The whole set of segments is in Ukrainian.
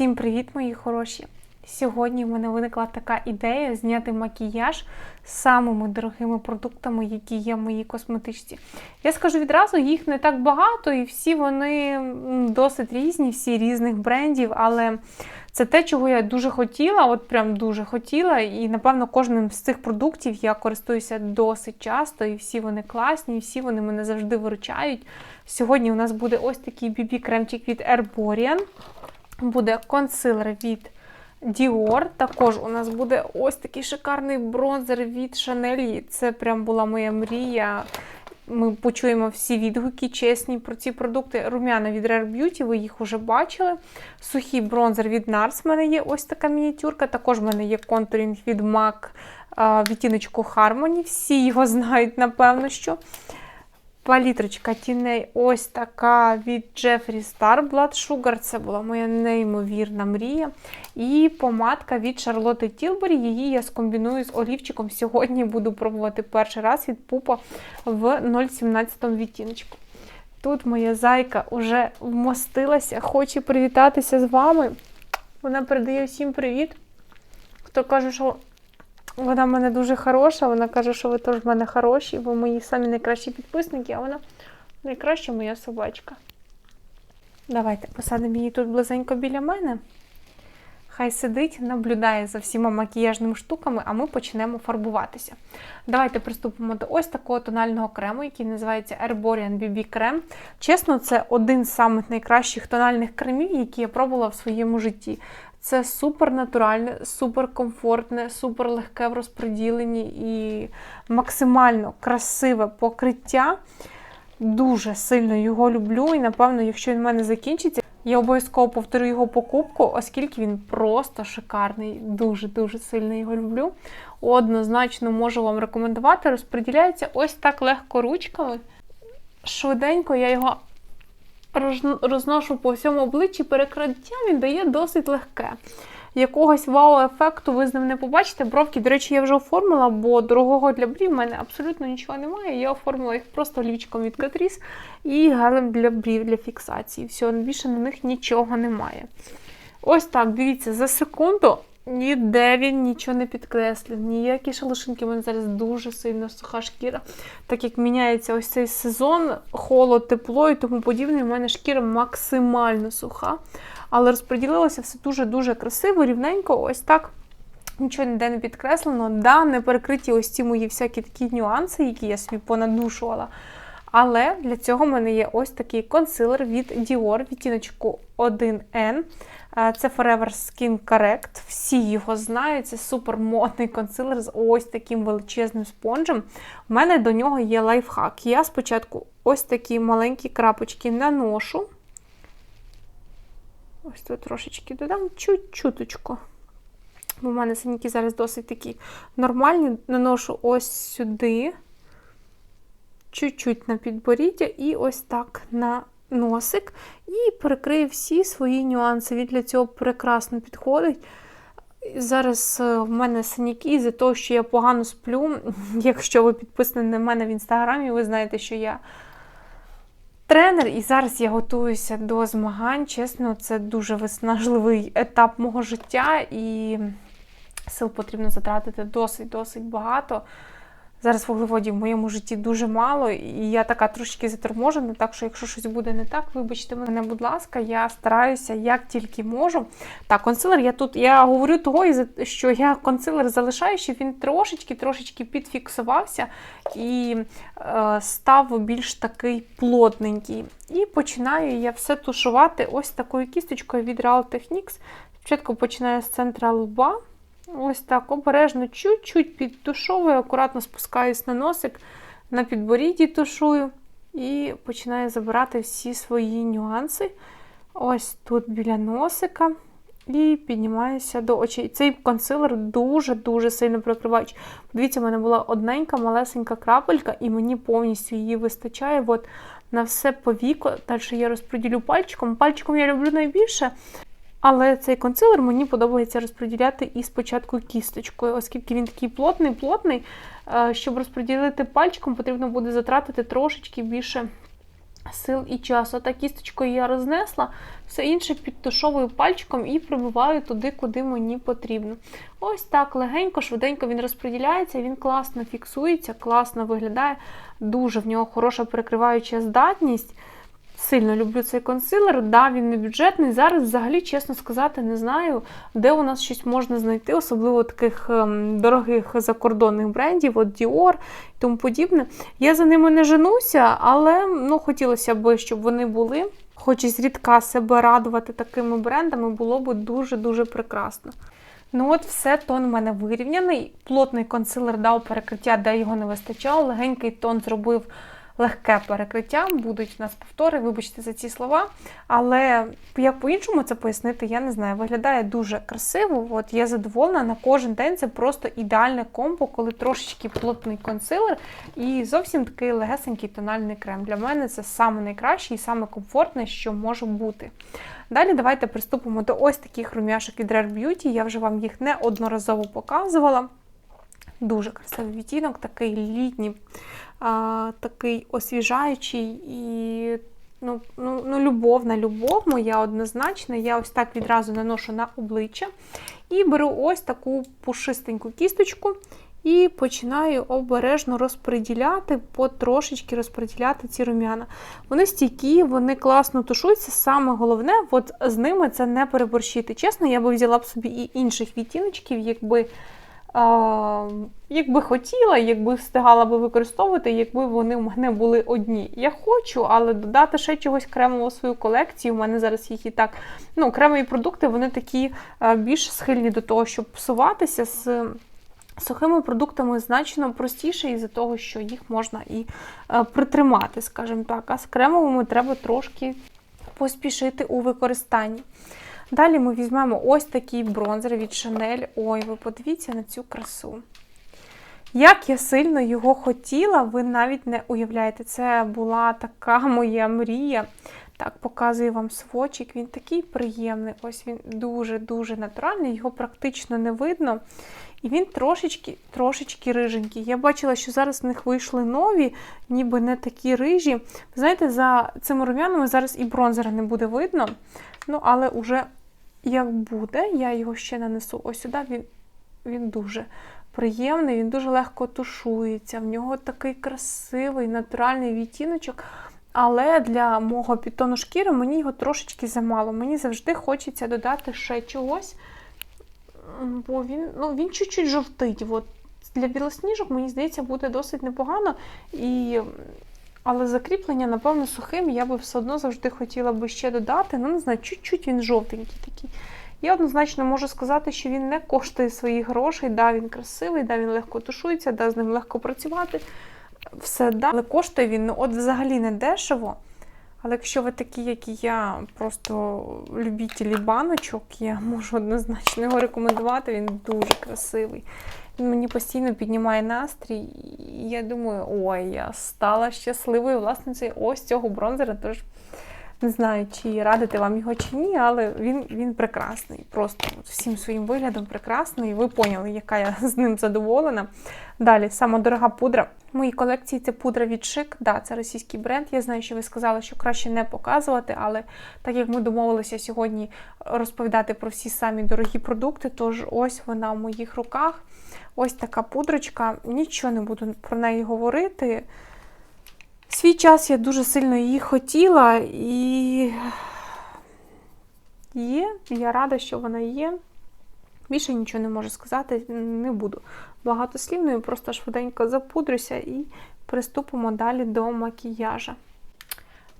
Всім привіт, мої хороші! Сьогодні в мене виникла така ідея зняти макіяж з самими дорогими продуктами, які є в моїй косметичці. Я скажу відразу, їх не так багато, і всі вони досить різні, всі різних брендів, але це те, чого я дуже хотіла, от прям дуже хотіла. І напевно кожним з цих продуктів я користуюся досить часто, і всі вони класні, і всі вони мене завжди виручають. Сьогодні у нас буде ось такий BB-кремчик від Herborian, буде консилер від Dior. Також у нас буде ось такий шикарний бронзер від Chanel. Це прям була моя мрія. Ми почуємо всі відгуки чесні про ці продукти. Румяна від Rare Beauty, ви їх вже бачили. Сухий бронзер від NARS в мене є ось така мініатюрка. Також в мене є контурінг від MAC відтіночку Harmony. Всі його знають, напевно, що. Палітрочка тіней ось така від Jeffree Star Blood Sugar. Це була моя неймовірна мрія. І помадка від Charlotte Tilbury. Її я скомбіную з олівчиком. Сьогодні буду пробувати перший раз від пупа в 017 відтіночку. Тут моя зайка вже вмостилася, хоче привітатися з вами. Вона передає всім привіт. Хто каже, що вона в мене дуже хороша, вона каже, що ви теж в мене хороші, бо мої самі найкращі підписники, а вона найкраща моя собачка. Давайте посадимо її тут близенько біля мене. Хай сидить, наблюдає за всіма макіяжними штуками, а ми почнемо фарбуватися. Давайте приступимо до ось такого тонального крему, який називається Herborian BB крем. Чесно, це один з самих найкращих тональних кремів, які я пробувала в своєму житті. Це супер натуральне, супер комфортне, супер легке в розподіленні і максимально красиве покриття. Дуже сильно його люблю, і напевно, якщо він в мене закінчиться, я обов'язково повторю його покупку, оскільки він просто шикарний. Дуже-дуже сильно його люблю. Однозначно можу вам рекомендувати. Розподіляється ось так легко ручками. Швиденько я його розношу по всьому обличчі, перекриття він дає досить легке. Якогось вау-ефекту ви з ним не побачите. Бровки, до речі, я вже оформила, бо дорогого для брів в мене абсолютно нічого немає. Я оформила їх просто лівчиком від Catrice і гелем для брів для фіксації. Все, більше на них нічого немає. Ось так, дивіться, за секунду ніде він нічого не підкреслив, ніякі шалушинки. У мене зараз дуже сильно суха шкіра. Так як міняється ось цей сезон, холод, тепло і тому подібне, у мене шкіра максимально суха. Але розподілилося все дуже-дуже красиво, рівненько, ось так. Нічого ніде не підкреслено. Да, не перекриті ось ці мої всякі такі нюанси, які я собі понадушувала. Але для цього в мене є ось такий консилер від Dior, відтіночку 1N. Це Forever Skin Correct. Всі його знають. Це супер модний консилер з ось таким величезним спонжем. У мене до нього є лайфхак. Я спочатку ось такі маленькі крапочки наношу. Ось тут трошечки додам чуть-чуточку. Бо в мене синіки зараз досить такі нормальні. Наношу ось сюди, чуть-чуть на підборіддя, і ось так на носик. І перекрию всі свої нюанси. Він для цього прекрасно підходить. Зараз е, в мене синяки за того, що я погано сплю. Якщо ви підписані на мене в інстаграмі, ви знаєте, що я тренер, і зараз я готуюся до змагань. Чесно, це дуже виснажливий етап мого життя, і сил потрібно затратити досить-досить багато. Зараз вуглеводів в моєму житті дуже мало, і я така трошки заторможена, так що, якщо щось буде не так, вибачте мене, будь ласка, я стараюся як тільки можу. Так, консилер я тут я говорю того, що я консилер залишаю, щоб він трошечки-трошечки підфіксувався і е, став більш такий плотненький. І починаю я все тушувати ось такою кісточкою від Real Techniques. Спочатку починаю з центра лба. Ось так обережно, чуть-чуть підтушовую, акуратно спускаюсь на носик, на підборідді тушую і починаю забирати всі свої нюанси. Ось тут біля носика. І піднімаюся до очей. Цей консилер дуже-дуже сильно прикриваючий. Подивіться, в мене була одненька, малесенька крапелька, і мені повністю її вистачає. От на все повіко. Далі я розподілю пальчиком. Пальчиком я люблю найбільше. Але цей консилер мені подобається розподіляти і спочатку кісточкою, оскільки він такий плотний, плотний, е, щоб розподілити пальчиком, потрібно буде затратити трошечки більше сил і часу. Та кісточкою я рознесла, все інше підтушовую пальчиком і прибиваю туди, куди мені потрібно. Ось так легенько, швиденько він розподіляється, він класно фіксується, класно виглядає. Дуже в нього хороша перекриваюча здатність. Сильно люблю цей консилер. Да, він не бюджетний. Зараз, взагалі, чесно сказати, не знаю, де у нас щось можна знайти, особливо таких ем, дорогих закордонних брендів, от Dior і тому подібне. Я за ними не женуся, але ну, хотілося б, щоб вони були. Хоч і зрідка себе радувати такими брендами, було б дуже-дуже прекрасно. Ну от все, тон у мене вирівняний. Плотний консилер дав перекриття, де його не вистачало. Легенький тон зробив легке перекриття. Будуть у нас повтори, вибачте за ці слова. Але як по-іншому це пояснити, я не знаю. Виглядає дуже красиво. От я задоволена на кожен день. Це просто ідеальне комбо, коли трошечки плотний консилер і зовсім такий легесенький тональний крем. Для мене це саме найкраще і саме комфортне, що може бути. Далі давайте приступимо до ось таких рум'яшок від Rare Beauty. Я вже вам їх неодноразово показувала. Дуже красивий відтінок, такий літній, такий освіжаючий і ну, ну, ну, любов на любов моя однозначно. Я ось так відразу наношу на обличчя. І беру ось таку пушистеньку кісточку і починаю обережно розподіляти, потрошечки розподіляти ці рум'яна. Вони стійкі, вони класно тушуються. Саме головне, от з ними це не переборщити. Чесно, я би взяла б собі і інших відтіночків, якби. Якби хотіла, якби встигала би використовувати, якби вони в мене були одні. Я хочу, але додати ще чогось кремового в свою колекцію. У мене зараз їх і так. Ну, кремові продукти вони такі більш схильні до того, щоб псуватися з. Сухими продуктами значно простіше із-за того, що їх можна і притримати, скажімо так. А з кремовими треба трошки поспішити у використанні. Далі ми візьмемо ось такий бронзер від Chanel. Ой, ви подивіться на цю красу. Як я сильно його хотіла, ви навіть не уявляєте. Це була така моя мрія. Так, показую вам свочик. Він такий приємний. Ось він дуже-дуже натуральний, його практично не видно. І він трошечки трошечки риженький. Я бачила, що зараз в них вийшли нові, ніби не такі рижі. Знаєте, за цими рум'янами зараз і бронзера не буде видно. Ну, але уже як буде, я його ще нанесу ось сюди, він, він дуже приємний, він дуже легко тушується. В нього такий красивий натуральний відтіночок. Але для мого підтону шкіри мені його трошечки замало. Мені завжди хочеться додати ще чогось, бо він ну, він чуть-чуть жовтить. От Для білосніжок, мені здається, буде досить непогано. І... Але закріплення, напевно, сухим я би все одно завжди хотіла би ще додати. Ну, не знаю, чуть-чуть він жовтенький такий. Я однозначно можу сказати, що він не коштує своїх грошей. Да, він красивий, да, він легко тушується, да, з ним легко працювати. Все, да, але коштує він ну, от взагалі не дешево. Але якщо ви такі, як і я, просто любітелі баночок, я можу однозначно його рекомендувати, він дуже красивий. Мені постійно піднімає настрій, і я думаю, ой, я стала щасливою власницею ось цього бронзера. Тож не знаю, чи радити вам його чи ні, але він він прекрасний. Просто всім своїм виглядом прекрасний. Ви поняли, яка я з ним задоволена. Далі, сама дорога пудра. В моїй колекції це пудра від Шик. Да, це російський бренд. Я знаю, що ви сказали, що краще не показувати, але так як ми домовилися сьогодні розповідати про всі самі дорогі продукти, тож ось вона в моїх руках. Ось така пудрочка. Нічого не буду про неї говорити. Свій час я дуже сильно її хотіла і є, я рада, що вона є. Більше нічого не можу сказати, не буду багатослівною, просто швиденько запудрюся і приступимо далі до макіяжа.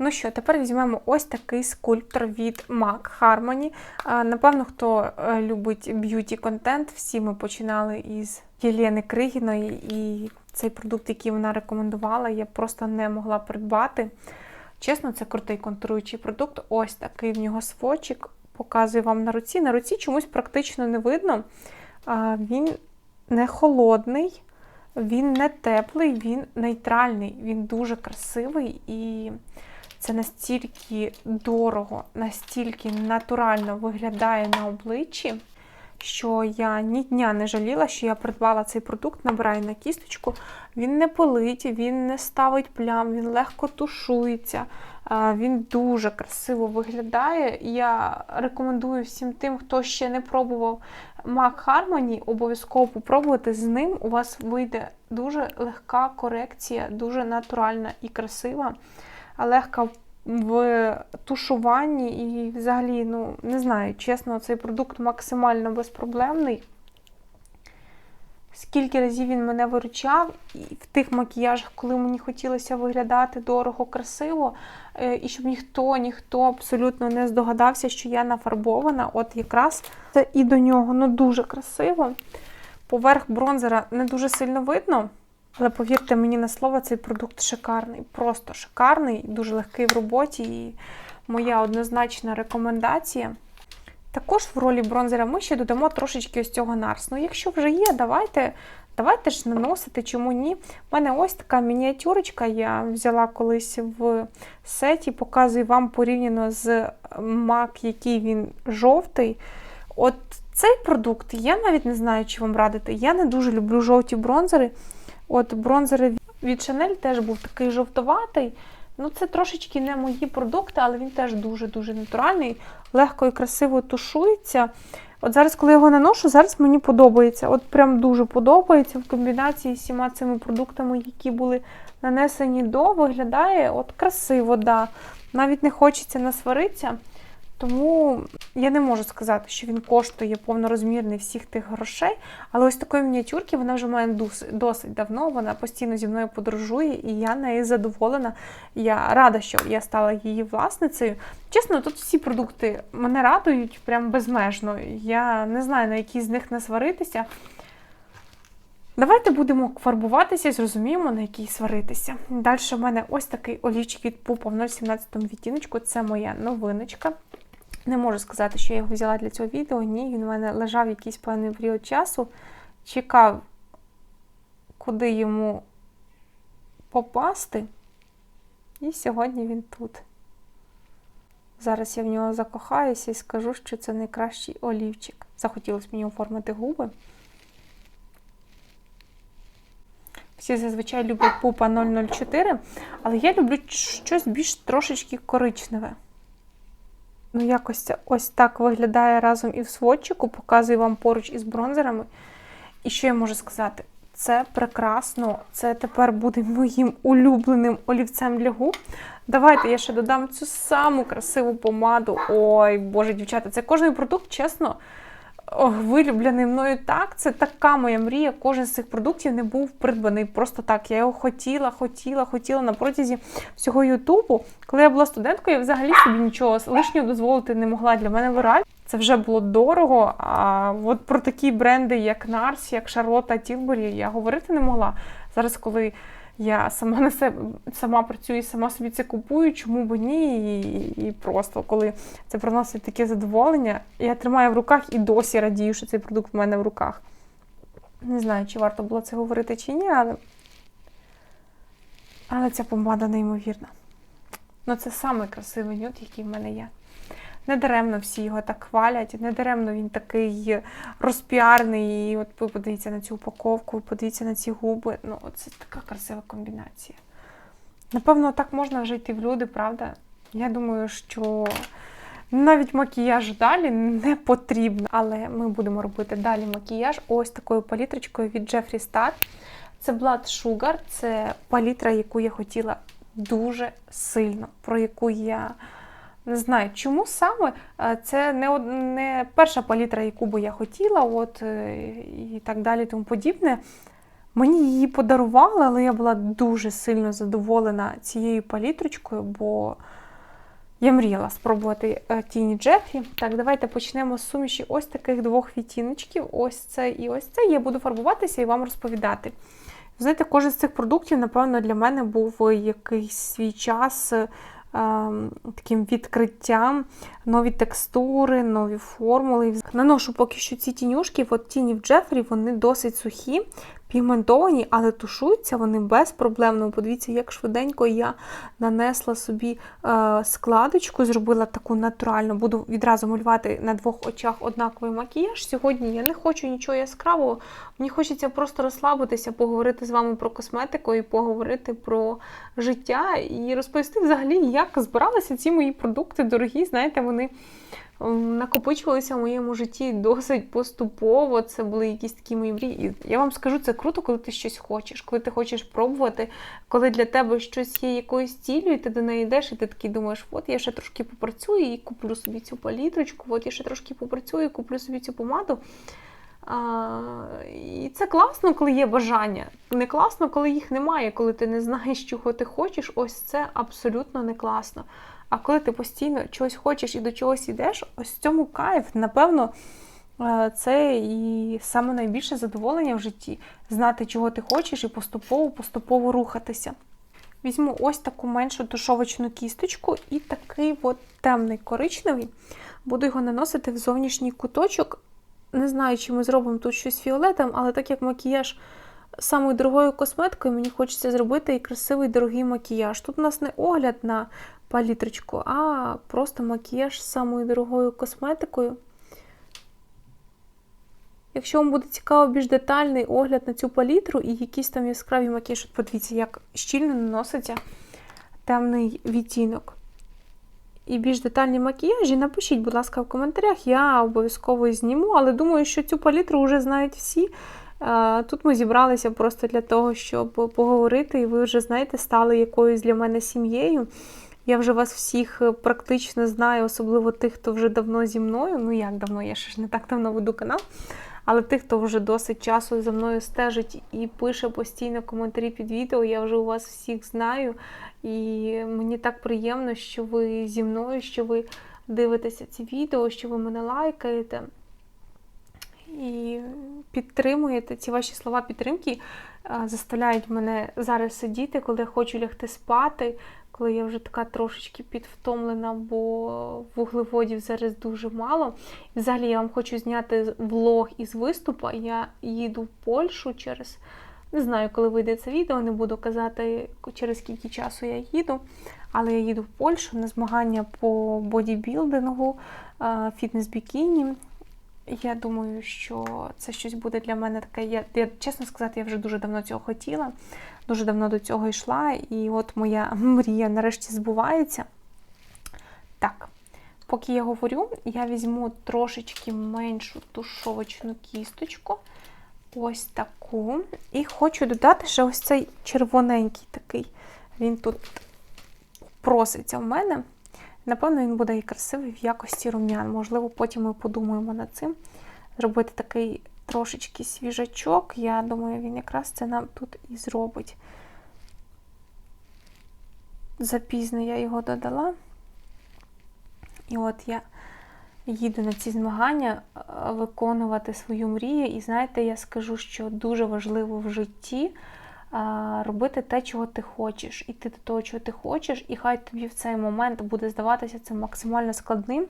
Ну що, тепер візьмемо ось такий скульптор від MAC Harmony. Напевно, хто е, любить б'юті-контент, всі ми починали із Єлени Кригіної, і цей продукт, який вона рекомендувала, я просто не могла придбати. Чесно, це крутий контуруючий продукт. Ось такий в нього свочик. Показую вам на руці. На руці чомусь практично не видно. Він не холодний, він не теплий, він нейтральний, він дуже красивий і це настільки дорого, настільки натурально виглядає на обличчі. що я ні дня не жаліла, що я придбала цей продукт, набираю на кісточку. Він не пилить, він не ставить плям, він легко тушується. Він дуже красиво виглядає. Я рекомендую всім тим, хто ще не пробував MAC Harmony, обов'язково попробувати з ним. У вас вийде дуже легка корекція, дуже натуральна і красива, легка в тушуванні і взагалі, ну, не знаю, чесно, цей продукт максимально безпроблемний. Скільки разів він мене виручав і в тих макіяжах, коли мені хотілося виглядати дорого, красиво, е, і щоб ніхто, ніхто абсолютно не здогадався, що я нафарбована. От якраз це і до нього ну дуже красиво. Поверх бронзера не дуже сильно видно. Але повірте мені на слово, цей продукт шикарний, просто шикарний, дуже легкий в роботі і моя однозначна рекомендація. Також в ролі бронзера ми ще додамо трошечки ось цього нарс. Ну, якщо вже є, давайте давайте ж наносити, чому ні. У мене ось така мініатюрочка, я взяла колись в сеті, показую вам порівняно з MAC, який він жовтий. От цей продукт, я навіть не знаю, чи вам радити. Я не дуже люблю жовті бронзери. От бронзери від Chanel теж був такий жовтоватий. Ну, це трошечки не мої продукти, але він теж дуже-дуже натуральний, легко і красиво тушується. От зараз, коли я його наношу, зараз мені подобається. От прям дуже подобається в комбінації з всіма цими продуктами, які були нанесені до, виглядає от красиво, да. Навіть не хочеться насваритися. Тому я не можу сказати, що він коштує повнорозмірний всіх тих грошей. Але ось такої мініатюрки вона вже має досить давно. Вона постійно зі мною подорожує, і я нею задоволена. Я рада, що я стала її власницею. Чесно, тут всі продукти мене радують прям безмежно. Я не знаю, на які з них не сваритися. Давайте будемо фарбуватися і зрозуміємо, на якій сваритися. Далі в мене ось такий олівчик від Пупа в 017 відтіночку. Це моя новиночка. Не можу сказати, що я його взяла для цього відео. Ні, він у мене лежав якийсь певний період часу, чекав, куди йому попасти. І сьогодні він тут. Зараз я в нього закохаюся і скажу, що це найкращий олівчик. Захотілося мені оформити губи. Всі зазвичай люблять пупа 004, але я люблю щось більш трошечки коричневе. Ну, якось ось так виглядає разом і в сводчику, показую вам поруч із бронзерами. І що я можу сказати? Це прекрасно, це тепер буде моїм улюбленим олівцем для губ. Давайте я ще додам цю саму красиву помаду. Ой, боже, дівчата, це кожний продукт, чесно вилюблений мною так. Це така моя мрія. Кожен з цих продуктів не був придбаний просто так. Я його хотіла, хотіла, хотіла на протязі всього Ютубу. Коли я була студенткою, я взагалі собі нічого лишнього дозволити не могла. Для мене вираль. Це вже було дорого. А от про такі бренди, як Нарс, як Шарлотта Тілбері, я говорити не могла. Зараз, коли я сама на себе сама працюю і сама собі це купую, чому б ні? І, і просто коли це приносить таке задоволення, я тримаю в руках і досі радію, що цей продукт в мене в руках. Не знаю, чи варто було це говорити, чи ні, але але ця помада неймовірна. Ну, це самий красивий нюд, який в мене є. Недаремно всі його так хвалять, недаремно він такий розпіарний. І от ви подивіться на цю упаковку, подивіться на ці губи. Ну, це така красива комбінація. Напевно, так можна вже йти в люди, правда? Я думаю, що навіть макіяж далі не потрібно. Але ми будемо робити далі макіяж ось такою палітрочкою від Jeffree Star. Це Blood Sugar, це палітра, яку я хотіла дуже сильно, про яку я. Не знаю, чому саме е, це не не перша палітра, яку би я хотіла, от е, і так далі, тому подібне. Мені її подарували, але я була дуже сильно задоволена цією палітрочкою, бо я мріяла спробувати е, тіні Джефрі. Так, давайте почнемо з суміші ось таких двох відтіночків. Ось це і ось це. Я буду фарбуватися і вам розповідати. Знаєте, кожен з цих продуктів, напевно, для мене був якийсь свій час таким відкриттям, нові текстури, нові формули. Наношу поки що ці тінюшки, от тіні в Джефрі, вони досить сухі. Пігментовані, але тушуються вони безпроблемно. Подивіться, як швиденько я нанесла собі е, складочку, зробила таку натуральну. Буду відразу малювати на двох очах однаковий макіяж. Сьогодні я не хочу нічого яскравого. Мені хочеться просто розслабитися, поговорити з вами про косметику і поговорити про життя і розповісти взагалі, як збиралися ці мої продукти дорогі. Знаєте, вони накопичувалися в моєму житті досить поступово. Це були якісь такі мої мрії. Я вам скажу, це круто, коли ти щось хочеш, коли ти хочеш пробувати, коли для тебе щось є якоюсь цілею, і ти до неї йдеш, і ти такий думаєш, от я ще трошки попрацюю і куплю собі цю палітрочку, от я ще трошки попрацюю і куплю собі цю помаду. А, І це класно, коли є бажання. Не класно, коли їх немає, коли ти не знаєш, чого ти хочеш. Ось це абсолютно не класно. А коли ти постійно чогось хочеш і до чогось йдеш, ось в цьому кайф, напевно, е, це і саме найбільше задоволення в житті знати, чого ти хочеш, і поступово-поступово рухатися. Візьму ось таку меншу тушовочну кісточку і такий от темний коричневий. Буду його наносити в зовнішній куточок. Не знаю, чи ми зробимо тут щось фіолетом, але так як макіяж самою дорогою косметикою, мені хочеться зробити і красивий дорогий макіяж. Тут у нас не огляд на палітрочку, а просто макіяж з самою дорогою косметикою. Якщо вам буде цікаво більш детальний огляд на цю палітру і якісь там яскраві макіяж, подивіться, як щільно наноситься темний відтінок. І більш детальні макіяжі, напишіть, будь ласка, в коментарях, я обов'язково зніму, але думаю, що цю палітру вже знають всі. Тут ми зібралися просто для того, щоб поговорити, і ви вже, знаєте, стали якоюсь для мене сім'єю. Я вже вас всіх е, практично знаю, особливо тих, хто вже давно зі мною. Ну як давно, я ще ж не так давно веду канал. Але тих, хто вже досить часу за мною стежить і пише постійно коментарі під відео, я вже у вас всіх знаю. І мені так приємно, що ви зі мною, що ви дивитеся ці відео, що ви мене лайкаєте. І підтримуєте ці ваші слова підтримки, заставляють мене зараз сидіти, коли я хочу лягти спати, коли я вже така трошечки підвтомлена, бо вуглеводів зараз дуже мало. І взагалі я вам хочу зняти влог із виступу. Я їду в Польщу через. Не знаю, коли вийде це відео, не буду казати, через скільки часу я їду. Але я їду в Польщу на змагання по бодібілдингу, фітнес-бікіні. Я думаю, що це щось буде для мене таке. Я, я чесно сказати, я вже дуже давно цього хотіла, дуже давно до цього йшла, і от моя мрія нарешті збувається. Так, поки я говорю, я візьму трошечки меншу тушовочну кісточку. Ось таку. І хочу додати ще ось цей червоненький такий. Він тут проситься в мене. Напевно, він буде і красивий в якості рум'ян. Можливо, потім ми подумаємо над цим. Зробити такий трошечки свіжачок. Я думаю, він якраз це нам тут і зробить. Запізно я його додала. І от я їду на ці змагання е, виконувати свою мрію. І знаєте, я скажу, що дуже важливо в житті робити те, чого ти хочеш, іти до того, чого ти хочеш, і хай тобі в цей момент буде здаватися це максимально складним.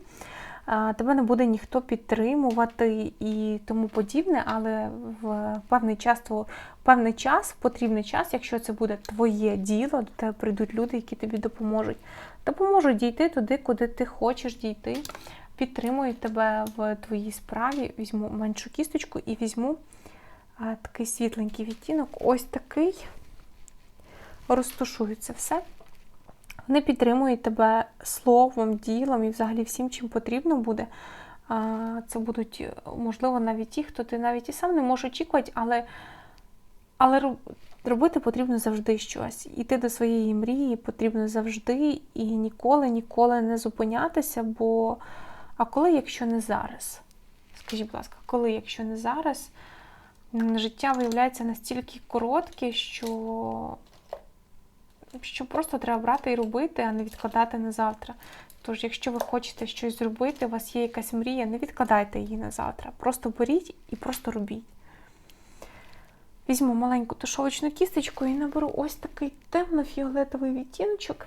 Тебе не буде ніхто підтримувати і тому подібне, але в певний час, в певний час, потрібний час, якщо це буде твоє діло, до тебе прийдуть люди, які тобі допоможуть. Допоможуть дійти туди, куди ти хочеш дійти, підтримують тебе в твоїй справі. Візьму меншу кісточку і візьму такий світленький відтінок, ось такий. Розтушується все. Вони підтримують тебе словом, ділом і взагалі всім, чим потрібно буде. Це будуть, можливо, навіть ті, хто ти навіть і сам не можеш очікувати, але але робити потрібно завжди щось. Іти до своєї мрії потрібно завжди і ніколи, ніколи не зупинятися. Бо а коли, якщо не зараз? Скажіть, будь ласка, коли, якщо не зараз? Життя виявляється настільки коротке, що що просто треба брати і робити, а не відкладати на завтра. Тож, якщо ви хочете щось зробити, у вас є якась мрія, не відкладайте її на завтра. Просто беріть і просто робіть. Візьму маленьку тушовочну кісточку і наберу ось такий темно-фіолетовий відтіночок.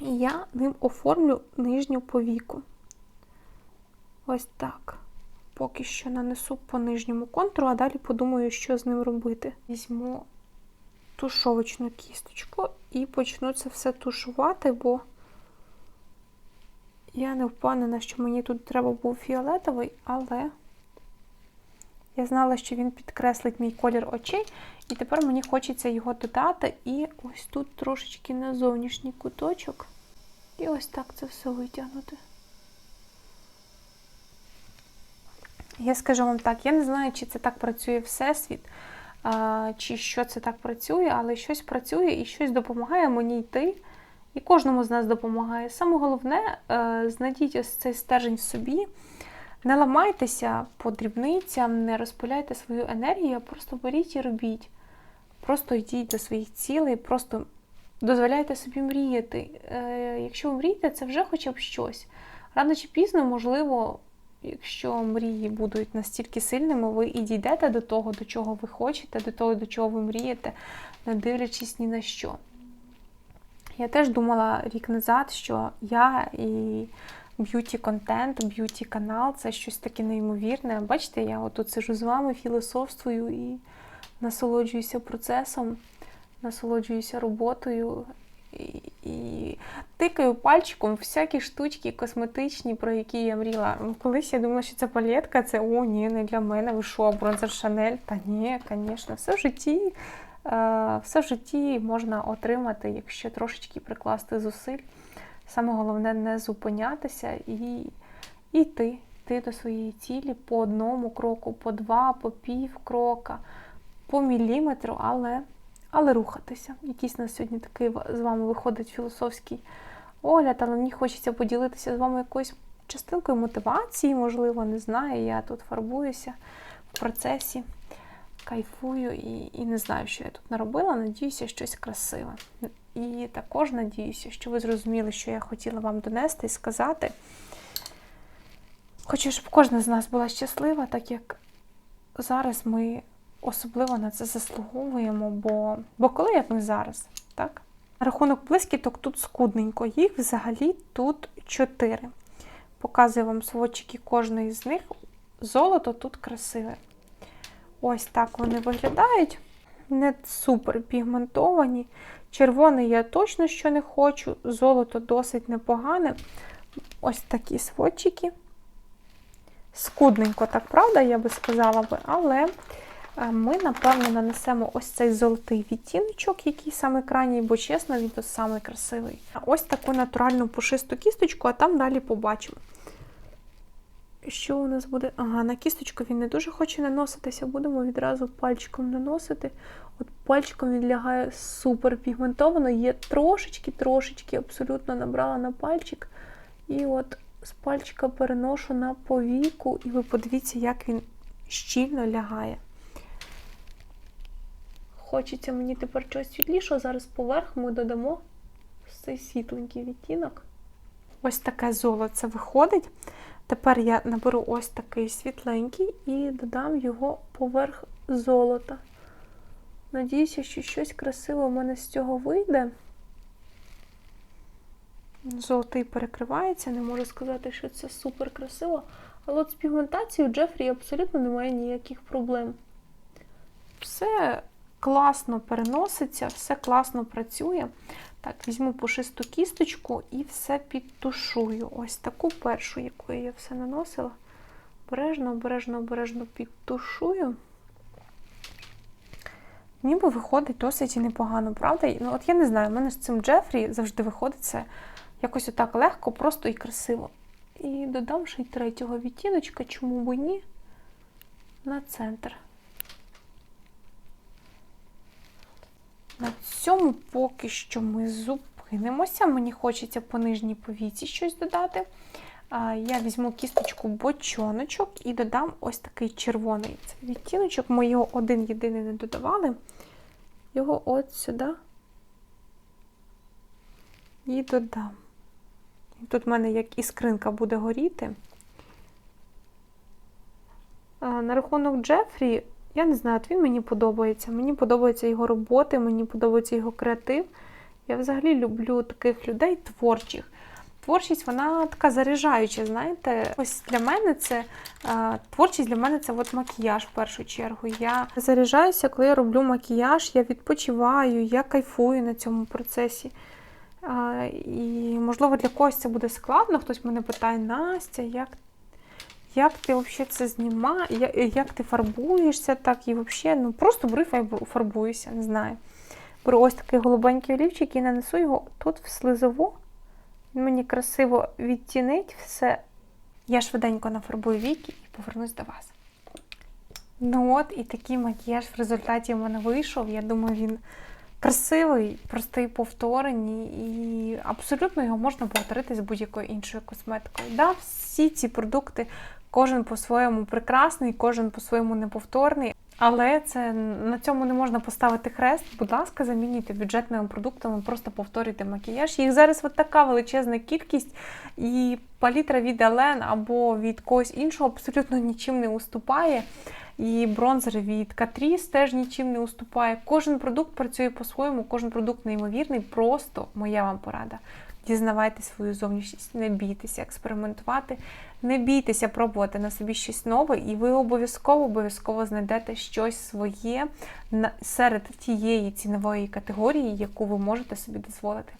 І я ним оформлю нижню повіку. Ось так. Поки що нанесу по нижньому контуру, а далі подумаю, що з ним робити. Візьму тушовочну кісточку і почну це все тушувати, бо я не впевнена, що мені тут треба був фіолетовий, але я знала, що він підкреслить мій колір очей, і тепер мені хочеться його додати. І ось тут трошечки на зовнішній куточок. І ось так це все витягнути. Я скажу вам так, я не знаю, чи це так працює Всесвіт, чи що це так працює, але щось працює і щось допомагає мені йти. І кожному з нас допомагає. Саме головне, е, знайдіть ось цей стержень в собі. Не ламайтеся по дрібницям, не розпиляйте свою енергію, а просто беріть і робіть. Просто йдіть до своїх цілей, просто дозволяйте собі мріяти. Е, Якщо ви мрієте, це вже хоча б щось. Рано чи пізно, можливо, якщо мрії будуть настільки сильними, ви і дійдете до того, до чого ви хочете, до того, до чого ви мрієте, не дивлячись ні на що. Я теж думала рік назад, що я і б'юті-контент, б'юті-канал це щось таке неймовірне. Бачите, я отут сижу з вами, філософствую і насолоджуюся процесом, насолоджуюся роботою і, тикаю пальчиком всякі штучки косметичні, про які я мріла. Колись я думала, що це палетка, це о, ні, не для мене. Ви що, бронзер Шанель? Та ні, звісно, все в житті. е, Все в житті можна отримати, якщо трошечки прикласти зусиль. Саме головне не зупинятися і йти, йти до своєї цілі по одному кроку, по два, по пів крока, по міліметру, але але рухатися. Якийсь на сьогодні такий з вами виходить філософський огляд, але мені хочеться поділитися з вами якоюсь частинкою мотивації, можливо, не знаю. Я тут фарбуюся в процесі, кайфую і, і не знаю, що я тут наробила. Надіюся, щось красиве. І також надіюся, що ви зрозуміли, що я хотіла вам донести і сказати. Хочу, щоб кожна з нас була щаслива, так як зараз ми особливо на це заслуговуємо, бо бо коли як не зараз, так? Рахунок блискіток тут скудненько, їх взагалі тут чотири. Показую вам сводчики кожної з них. Золото тут красиве. Ось так вони виглядають. Не супер пігментовані. Червоний я точно що не хочу, золото досить непогане. Ось такі сводчики. Скудненько, так правда, я би сказала би, але ми, напевно, нанесемо ось цей золотий відтіночок, який саме крайній, бо чесно, він тут самий красивий. Ось таку натуральну пушисту кісточку, а там далі побачимо. Що у нас буде? Ага, на кісточку він не дуже хоче наноситися, будемо відразу пальчиком наносити. От пальчиком він лягає супер пігментовано, є трошечки-трошечки абсолютно набрала на пальчик. І от з пальчика переношу на повіку, і ви подивіться, як він щільно лягає. Хочеться мені тепер чогось світлішого. Зараз поверх ми додамо цей світленький відтінок. Ось таке золоце виходить. Тепер я наберу ось такий світленький і додам його поверх золота. Надіюся, що щось красиве у мене з цього вийде. Золотий перекривається, не можу сказати, що це супер красиво. Але от з пігментацією Джефрі абсолютно немає ніяких проблем. Все класно переноситься, все класно працює. Так, візьму пушисту кісточку і все підтушую. Ось таку першу, яку я все наносила. Обережно, обережно, обережно підтушую. Ніби виходить досить і непогано, правда? Ну, от я не знаю, в мене з цим Джефрі завжди виходить це якось отак легко, просто і красиво. І додам ще й третього відтіночка, чому б ні, на центр. На цьому поки що ми зупинимося. Мені хочеться по нижній повіці щось додати. Я візьму кісточку бочоночок і додам ось такий червоний Це відтіночок. Ми його один єдиний не додавали. Його от сюди і додам. Тут в мене як іскринка буде горіти. На рахунок Джефрі я не знаю, от він мені подобається. Мені подобаються його роботи, мені подобається його креатив. Я взагалі люблю таких людей творчих. творчість вона така заряджаюча. Знаєте, ось для мене це е, творчість для мене це от макіяж в першу чергу. Я заряджаюся, коли я роблю макіяж, я відпочиваю, я кайфую на цьому процесі. І, можливо, для когось це буде складно. Хтось мене питає, Настя, як, як ти взагалі це знімаєш, як, ти фарбуєшся, так і взагалі, ну просто бери фарбуюся, не знаю. Беру ось такий голубенький олівчик і нанесу його тут в слизову. Мені красиво відтінить все. Я швиденько нафарбую віки і повернусь до вас. Ну от, і такий макіяж в результаті в мене вийшов. Я думаю, він красивий, простий повторені, і абсолютно його можна повторити з будь-якою іншою косметикою. Да, всі ці продукти, кожен по-своєму прекрасний, кожен по-своєму неповторний. Але це на цьому не можна поставити хрест. Будь ласка, замінюйте бюджетними продуктами, просто повторюйте макіяж. Їх зараз от така величезна кількість, і палітра від Елен або від когось іншого абсолютно нічим не уступає. І бронзер від Catrice теж нічим не уступає. Кожен продукт працює по-своєму, кожен продукт неймовірний. Просто моя вам порада. Дізнавайте свою зовнішність, не бійтеся експериментувати, не бійтеся пробувати на собі щось нове, і ви обов'язково обов'язково знайдете щось своє серед тієї цінової категорії, яку ви можете собі дозволити.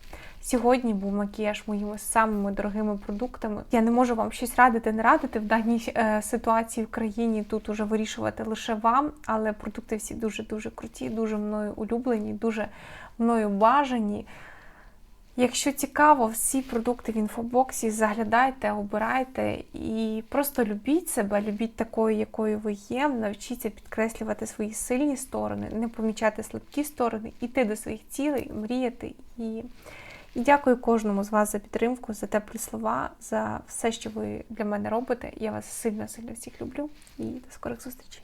Сьогодні був макіяж моїми самими дорогими продуктами. Я не можу вам щось радити, не радити в даній е, ситуації в країні. Тут уже вирішувати лише вам, але продукти всі дуже дуже круті, дуже мною улюблені, дуже мною бажані. Якщо цікаво, всі продукти в інфобоксі заглядайте, обирайте і просто любіть себе, любіть такою, якою ви є. Навчіться підкреслювати свої сильні сторони, не помічати слабкі сторони, іти до своїх цілей, мріяти. І, і дякую кожному з вас за підтримку, за теплі слова, за все, що ви для мене робите. Я вас сильно сильно всіх люблю і до скорих зустрічей.